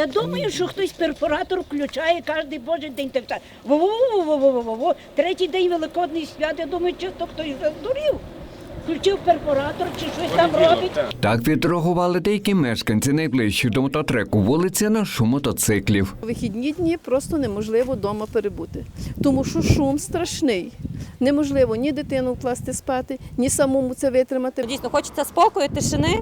Я думаю, що хтось перфоратор включає кожен божий день. Так, так. Во-во-во-во-во-во. Третій день Великодний свят, я думаю, чи то хтось здурів. Включив перфоратор чи щось там робить. Так відреагували деякі мешканці найближчі до мототреку вулиці на шум мотоциклів. У вихідні дні просто неможливо вдома перебути, тому що шум страшний. Неможливо ні дитину вкласти спати, ні самому це витримати. Дійсно, хочеться спокою, тишини.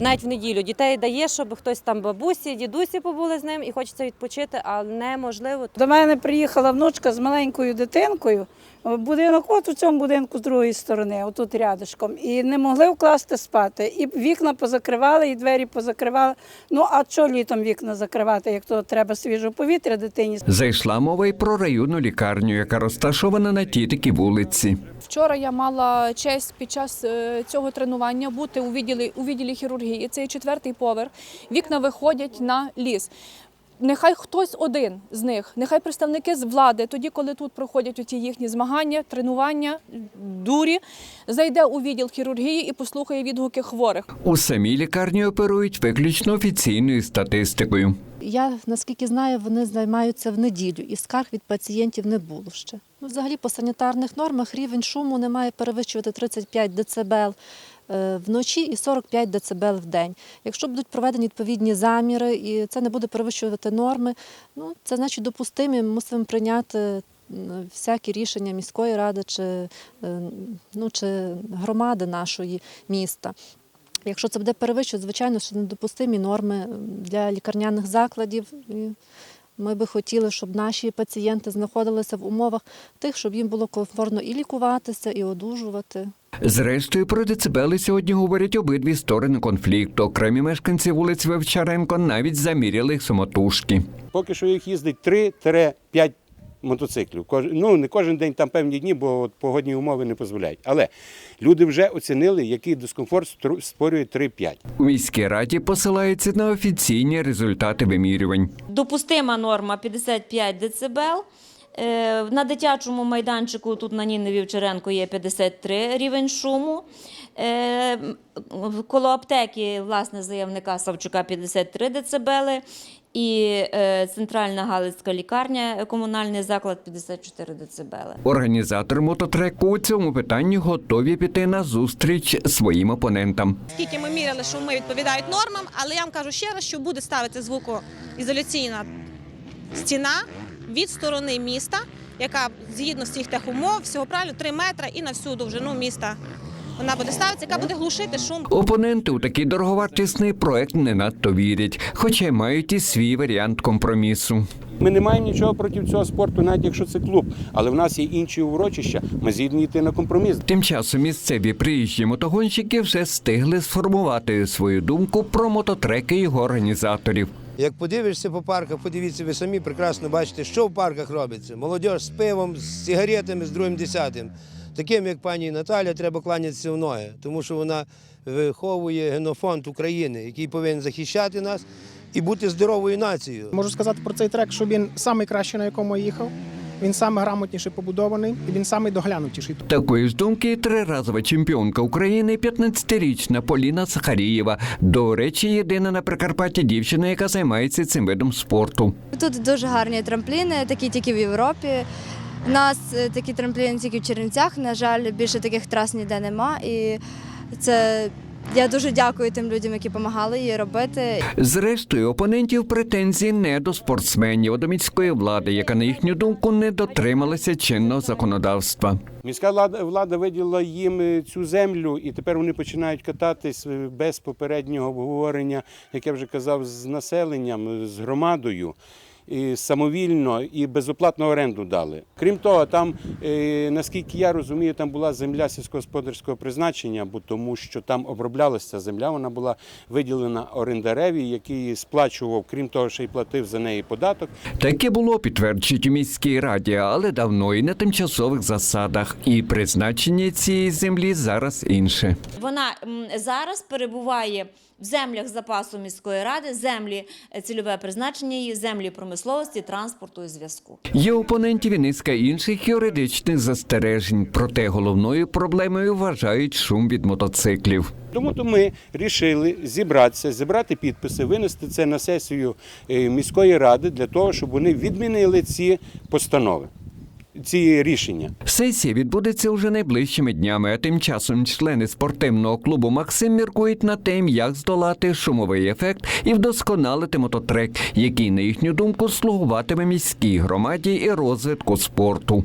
Навіть в неділю дітей дає, щоб хтось там бабусі, дідусі побули з ним, і хочеться відпочити, але неможливо. До мене приїхала внучка з маленькою дитинкою. Будинок, от у цьому будинку з другої сторони, отут рядышком. І не могли вкласти спати. І вікна позакривали, і двері позакривали. Ну а що літом вікна закривати, як то треба свіже повітря дитині? Зайшла мова й про районну лікарню, яка розташована на тій такій вулиці. Вчора я мала честь під час е, цього тренування бути у відділі, у відділі хірургії. Це є четвертий поверх. Вікна виходять на ліс. Нехай хтось один з них, нехай представники з влади, тоді, коли тут проходять оті їхні змагання, тренування, дурі, зайде у відділ хірургії і послухає відгуки хворих. У самій лікарні оперують виключно офіційною статистикою. Я наскільки знаю, вони займаються в неділю, і скарг від пацієнтів не було ще. Ну, взагалі, по санітарних нормах рівень шуму не має перевищувати 35 дБ вночі і 45 дБ в день. Якщо будуть проведені відповідні заміри і це не буде перевищувати норми, ну це значить допустимі. Ми мусимо прийняти всякі рішення міської ради чи, е, ну, чи громади нашої міста. Якщо це буде перевищувати, звичайно, що недопустимі норми для лікарняних закладів. Ми би хотіли, щоб наші пацієнти знаходилися в умовах тих, щоб їм було комфортно і лікуватися, і одужувати. Зрештою, про децибели сьогодні говорять обидві сторони конфлікту. Окремі мешканці вулиць Вивчаренко навіть заміряли їх самотужки. Поки що їх їздить 3-5 мотоциклів. Кож- Ну, не кожен день там певні дні, бо от погодні умови не дозволяють. Але люди вже оцінили, який дискомфорт створює 3-5. У міській раді посилаються на офіційні результати вимірювань. Допустима норма 55 дБ. Е, На дитячому майданчику тут на Ніни Вівчаренко є 53 рівень шуму. Е, Коло аптеки, власне, заявника Савчука 53 дБ. І е, центральна Галицька лікарня, е, комунальний заклад 54 дБ. Організатори мототреку у цьому питанні готові піти на зустріч своїм опонентам. Скільки ми міряли, що ми відповідають нормам, але я вам кажу ще раз, що буде ставити звукоізоляційна стіна від сторони міста, яка згідно всіх тих умов, всього правильно 3 метри і на всю довжину міста. Вона буде ставитися, яка буде глушити шум. Опоненти у такий дороговартісний проект не надто вірять, хоча й мають і свій варіант компромісу. Ми не маємо нічого проти цього спорту, навіть якщо це клуб. Але в нас є інші урочища. Ми згідні йти на компроміс. Тим часом місцеві приїжджі мотогонщики вже встигли сформувати свою думку про мототреки його організаторів. Як подивишся по парках, подивіться, ви самі прекрасно бачите, що в парках робиться. Молодь з пивом, з сигаретами, з другим десятим. Таким, як пані Наталя, треба кланятися в ноги, тому що вона виховує генофонд України, який повинен захищати нас і бути здоровою нацією. Можу сказати про цей трек, що він найкращий, на якому я їхав. Він саме грамотніше побудований і він самий доглянутіший. Такої ж думки триразова чемпіонка України, 15-річна Поліна Сахарієва. До речі, єдина на Прикарпатті дівчина, яка займається цим видом спорту. Тут дуже гарні трампліни, такі тільки в Європі. У нас е, такі трампліни тільки в Чернівцях. На жаль, більше таких трас ніде нема. І це я дуже дякую тим людям, які допомагали її робити. Зрештою, опонентів претензій не до спортсменів, а до міської влади, яка на їхню думку не дотрималася чинного законодавства. Міська влада, влада виділила їм е, цю землю, і тепер вони починають кататись е, без попереднього обговорення, як я вже казав, з населенням, з громадою. І самовільно і безоплатну оренду дали. Крім того, там, е, наскільки я розумію, там була земля сільськогосподарського призначення, бо тому що там оброблялася ця земля, вона була виділена орендареві, який сплачував, крім того, що й платив за неї податок. Таке було підтверджують у міській раді, але давно і на тимчасових засадах. І призначення цієї землі зараз інше. Вона зараз перебуває в землях запасу міської ради, землі е, цільове призначення її, землі промисловості, транспорту і зв'язку. Є опонентів і низка інших юридичних застережень. Проте головною проблемою вважають шум від мотоциклів. Тому то ми вирішили зібратися, зібрати підписи, винести це на сесію е, міської ради для того, щоб вони відмінили ці постанови, ці рішення. Сесія відбудеться уже найближчими днями, а тим часом члени спортивного клубу Максим міркують над тим, як здолати шумовий ефект і вдосконалити мототрек, який, на їхню думку, слугуватиме міській громаді і розвитку спорту.